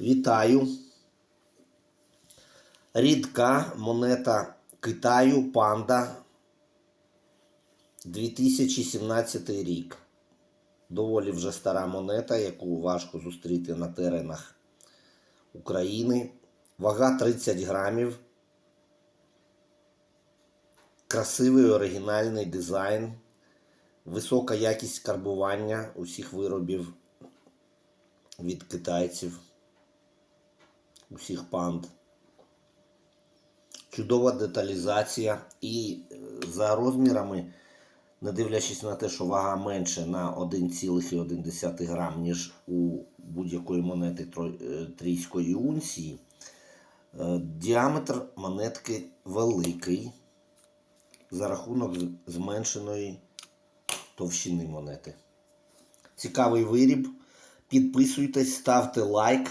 Вітаю. Рідка монета Китаю Панда 2017 рік. Доволі вже стара монета, яку важко зустріти на теренах України. Вага 30 грамів. Красивий оригінальний дизайн. Висока якість карбування усіх виробів від китайців, усіх панд. Чудова деталізація і е, за розмірами, не дивлячись на те, що вага менше на 1,1 грам, ніж у будь-якої монети е, трійської унції, е, діаметр монетки великий за рахунок зменшеної товщини монети. Цікавий виріб. Підписуйтесь, ставте лайк